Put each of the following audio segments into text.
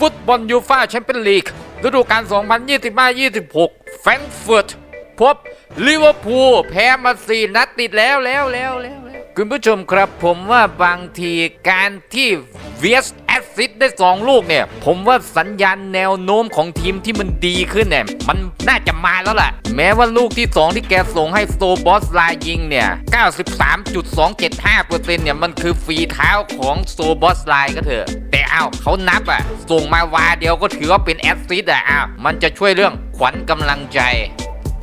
ฟุตบอลยูฟ่าแชมเปี้ยนลีกฤดูกาล 2025-26 แฟรงก์เฟิร์ตพบลิเวอร์พูลแพ้มา4นัดติดแล้วแล้วแล้วแล้วคุณผู้ชมครับผมว่าบางทีการที่เวสแอสซิดได้ 2 ลูกเนี่ย ผมว่าสัญญาณแนวโน้มของทีมที่มันดีขึ้นเนี่ย มันน่าจะมาแล้วล่ะ แม้ว่าลูกที่ 2 ที่แกส่งให้โซบอสไลน์ยิงเนี่ย 93.275%เนี่ย มันคือฝีเท้าของโซบอสไลน์ก็เถอะ อ้าวเขานับอะ ส่งมาวาเดียวก็ถือว่าเป็นแอสซิดอะอ้าวมันจะช่วยเรื่องขวัญกำลังใจ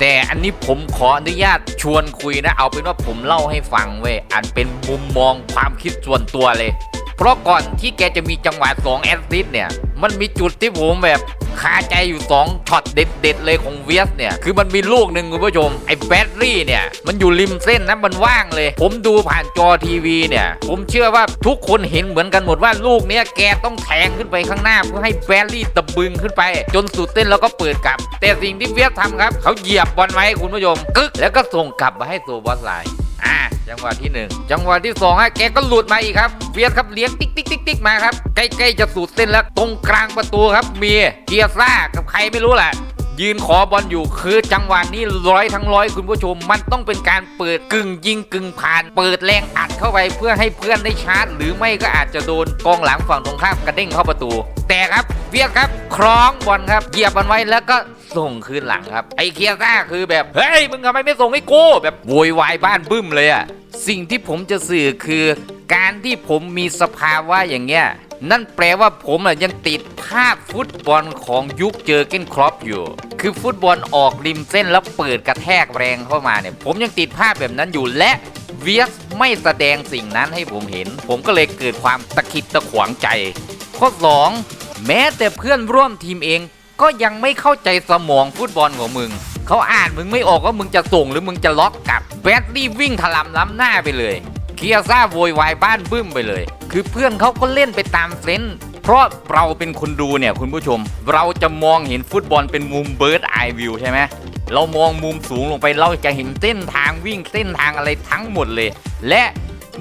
แต่อันนี้ผมขออนุญาตชวนคุยนะ เอาเป็นว่าผมเล่าให้ฟังเว้ยอันเป็นมุมมองความคิดส่วนตัวเลย เพราะก่อนที่แกจะมีจังหวะสองแอสซิสต์เนี่ย มันมีจุดที่ผมแบบ คาใจอยู่2ช็อตเด็ดๆเลยของเวียสเนี่ย คือมันมีลูกหนึ่งคุณผู้ชม ไอ้แบตรี่เนี่ย มันอยู่ริมเส้นนะมันว่างเลย ผมดูผ่านจอทีวีเนี่ย ผมเชื่อว่าทุกคนเห็นเหมือนกันหมดว่าลูกเนี้ยแกต้องแทงขึ้นไปข้างหน้าเพื่อให้แบตรี่ตะบึงขึ้นไป จนสุดเส้นแล้วก็เปิดกลับ แต่สิ่งที่เวียสทำครับ เขาเหยียบบอลไว้คุณผู้ชมกึกแล้วก็ส่งกลับมาให้ตัวบอสไลน์ อ่าจังหวะที่หนึ่งจังหวะที่สองฮะแกก็หลุดมาอีกครับเวียดครับเลี้ยงติ๊กติ๊กติ๊กติ๊กมาครับใกล้ๆจะสูดเส้นแล้วตรงกลางประตูครับมีเกียร์ซ่ากับใครไม่รู้แหละยืนขอบอลอยู่คือจังหวะนี้ร้อยทั้งร้อยคุณผู้ชม มันต้องเป็นการเปิดกึ่งยิงกึ่งผ่าน เปิดแรงอัดเข้าไปเพื่อให้เพื่อนได้ชาร์จ หรือไม่ก็อาจจะโดนกองหลังฝั่งตรงข้ามกระเด้งเข้าประตู แต่ครับเวียดครับคล้องบอลครับเหยียบบอลไว้แล้วก็ส่งคืนหลังครับ ไอ้เคียซ่าคือแบบ เฮ้ย มึงทำไมไม่ส่งให้กูแบบโวยวายบ้านบึ้มเลยอะสิ่งที่ผมจะสื่อคือ การที่ผมมีสภาวะอย่างเงี้ยนั่นแปลว่าผมอะยังติดภาพฟุตบอลของยุคเจอเก้นครอปอยู่ คือฟุตบอลออกริมเส้นแล้วเปิดกระแทกแรงเข้ามาเนี่ย ผมยังติดภาพแบบนั้นอยู่และเวียสไม่แสดงสิ่งนั้นให้ผมเห็น ผมก็เลยเกิดความตะขิดตะขวางใจ ข้อ 2 แม้แต่เพื่อนร่วมทีมเองก็ยังไม่เข้าใจสมองฟุตบอลของมึง เขาอ่านมึงไม่ออกว่ามึงจะส่งหรือมึงจะล็อกกลับแบดลี่วิ่งถล่ำล้ำหน้าไปเลย เคียซ่าโวยวายบ้านบึ้มไปเลย คือเพื่อนเขาก็เล่นไปตามเซนส์เพราะเราเป็นคนดูเนี่ยคุณผู้ชม เราจะมองเห็นฟุตบอลเป็นมุมเบิร์ดไอวิวใช่ไหมเรามองมุมสูงลงไปเราจะเห็นเส้นทางวิ่งเส้นทางอะไรทั้งหมดเลย และ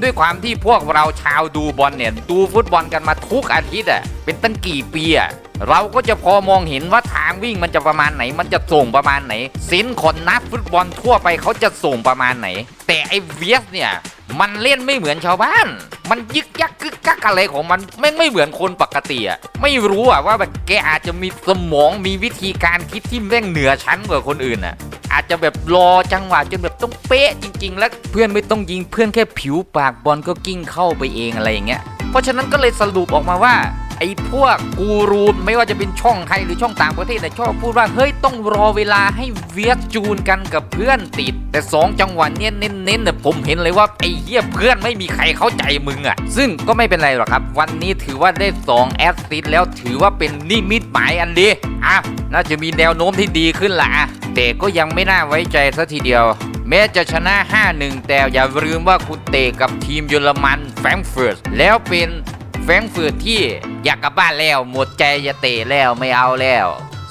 ด้วยความที่พวกเราชาวดูบอลเนี่ย ดูฟุตบอลกันมาทุกอาทิตย์อะเป็นตั้งกี่ปีอะเราก็จะพอมองเห็นว่าทางวิ่งมันจะประมาณไหน มันจะส่งประมาณไหนสินคนนักฟุตบอลทั่วไปเขาจะส่งประมาณไหน แต่ไอ้เวียสเนี่ยมันเล่นไม่เหมือนชาวบ้าน มันยึกยักกึกกักอะไรของมันแม่งไม่เหมือนคนปกติอะ ไม่รู้อะว่าแบบแกอาจจะมีสมองมีวิธีการคิดที่แม่งเหนือชั้นกว่าคนอื่นอะ อาจจะแบบรอจังหวะจนแบบต้องเป๊ะจริง ๆ แล้วเพื่อนไม่ต้องยิงเพื่อนแค่ผิวปากบอลก็กิ้งเข้าไปเองอะไรอย่างเงี้ย เพราะฉะนั้นก็เลยสรุปออกมาว่า ไอ้พวกกูรูไม่ว่าจะเป็นช่องไทยหรือช่องต่างประเทศแต่ชอบพูดว่าเฮ้ยต้องรอเวลาให้เวียดจูนกันกับเพื่อนติด แต่สองจังหวะเนี้ยเน้นๆเนี่ยผมเห็นเลยว่าไอ้เหี้ยเพื่อนไม่มีใครเข้าใจมึงอะ ซึ่งก็ไม่เป็นไรหรอกครับ วันนี้ถือว่าได้2แอสซิสต์แล้วถือว่าเป็นนิมิตหมายอันดีอะน่าจะมีแนวโน้มที่ดีขึ้นละอะแต่ก็ยังไม่น่าไว้ใจซะทีเดียวแม้จะชนะ 5-1 แต่อย่าลืมว่าคุณเตะกับทีมเยอรมันแฟรงก์เฟิร์ตแล้วเป็น แฟงเฟิร์ตที่อยากกลับบ้านแล้วหมดใจจะเตะแล้วไม่เอาแล้ว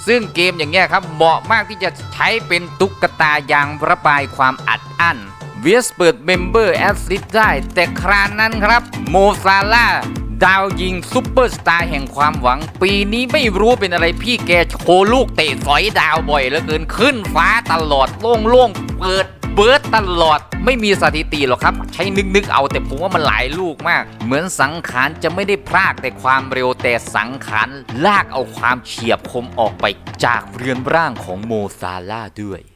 ซึ่งเกมอย่างเงี้ยครับเหมาะมากที่จะใช้เป็นตุ๊กตายางระบายความอัดอั้นเวสเปิดเมมเบอร์แอสซิสได้แต่ครานนั้นครับโมซาลาดาวยิงซุปเปอร์สตาร์แห่งความหวัง ปีนี้ไม่รู้เป็นอะไรพี่แกโชว์ลูกเตะสอยดาวบ่อยเหลือเกินขึ้นฟ้าตลอดโล่งๆเปิด เบิร์ดตลอด ไม่มีสถิติหรอกครับ ใช้นึกๆเอาแต่ผมว่ามันหลายลูกมาก เหมือนสังขารจะไม่ได้พรากแต่ความเร็วแต่สังขารลากเอาความเฉียบคมออกไปจากเรือนร่างของโมซาลาด้วย